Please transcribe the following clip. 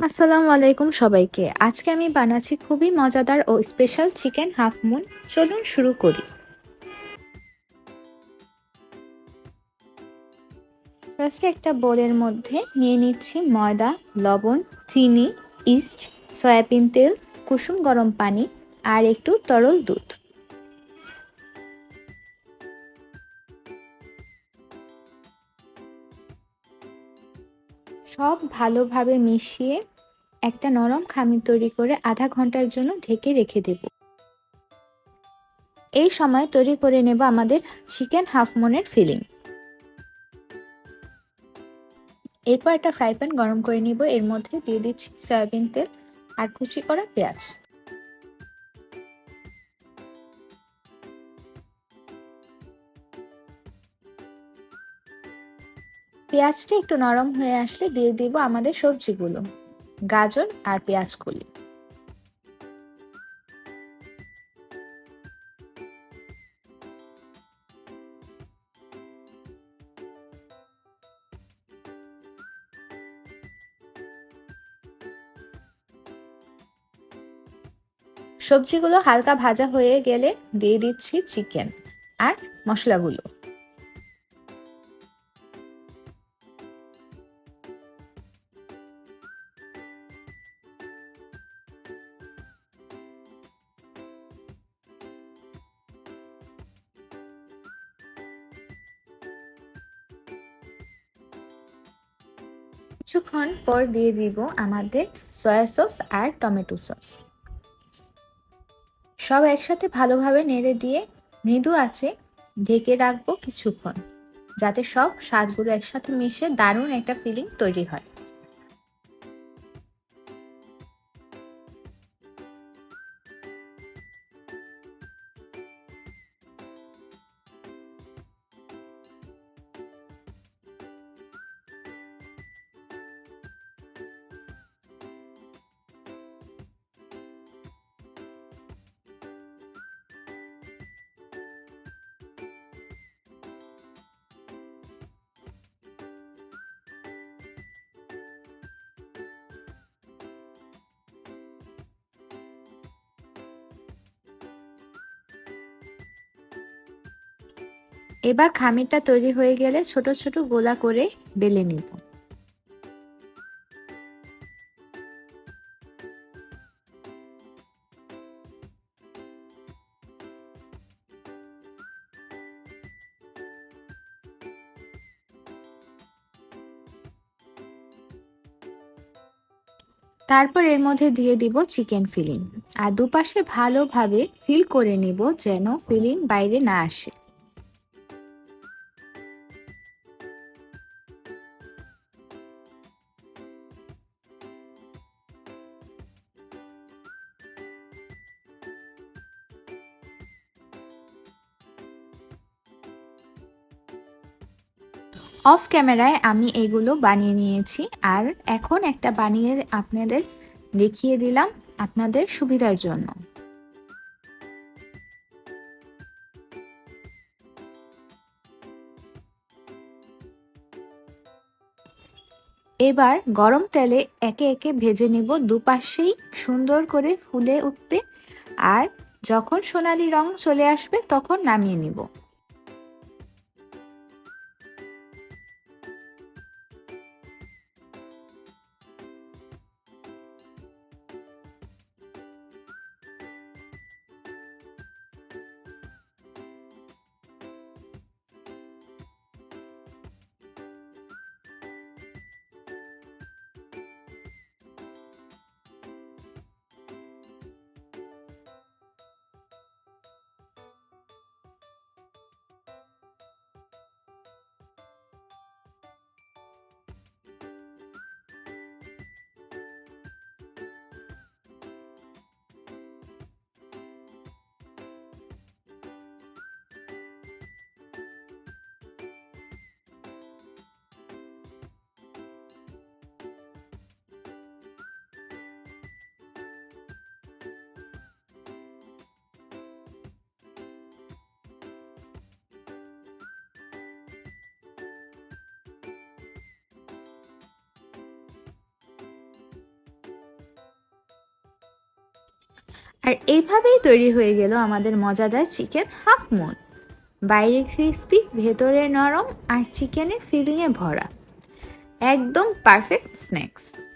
আসসালামু আলাইকুম সবাইকে। আজকে আমি বানাচ্ছি খুবই মজাদার ও স্পেশাল চিকেন হাফ মুন চলুন শুরু করি। ফার্স্টে একটা বোলের মধ্যে নিয়ে নিচ্ছি ময়দা, লবণ, চিনি ইস্ট সয়াবিন তেল, কুসুম গরম পানি আর একটু তরল দুধ। সব ভালোভাবে মিশিয়ে একটা নরম খামির তৈরি করে আধা ঘণ্টার জন্য ঢেকে রেখে দেব। এই সময় তৈরি করে নেব আমাদের চিকেন হাফ মনের ফিলিং। এরপর একটা ফ্রাই প্যান গরম করে নিব। এর মধ্যে দিয়ে দিচ্ছি সয়াবিন তেল আর কুচি করা পেঁয়াজ। পেঁয়াজটা একটু নরম হয়ে আসলে দিয়ে দিব আমাদের সবজিগুলো, গাজর আর পেঁয়াজ কলি সবজিগুলো হালকা ভাজা হয়ে গেলে দিয়ে দিচ্ছি চিকেন আর মশলাগুলো। কিছুক্ষণ পর দিয়ে দিব আমাদের সয়া সস আর টমেটো সস সব একসাথে ভালোভাবে নেড়ে দিয়ে মৃদু আছে ঢেকে রাখব কিছুক্ষণ, যাতে সব স্বাদগুলো একসাথে মিশে দারুণ একটা ফিলিং তৈরি হয়। এবার খামিরটা তৈরি হয়ে গেলে ছোট ছোট গোলা করে বেলে নিব। তারপর এর মধ্যে দিয়ে দিব চিকেন ফিলিং। আর দুপাশে ভালোভাবে সিল করে নিব যেন ফিলিং বাইরে না আসে। অফ ক্যামেরায় আমি এগুলো বানিয়ে নিয়েছি আর এখন একটা বানিয়ে আপনাদের দেখিয়ে দিলাম আপনাদের সুবিধার জন্য। এবার গরম তেলে একে একে ভেজে নিব দুপাশেই সুন্দর করে ফুলে উঠবে আর যখন সোনালি রং চলে আসবে তখন নামিয়ে নিব। আর এইভাবেই তৈরি হয়ে গেল আমাদের মজাদার চিকেন হাফ মুন। বাইরে ক্রিস্পি, ভেতরে নরম আর চিকেনের ফিলিংয়ে ভরা। একদম পারফেক্ট স্ন্যাক্স।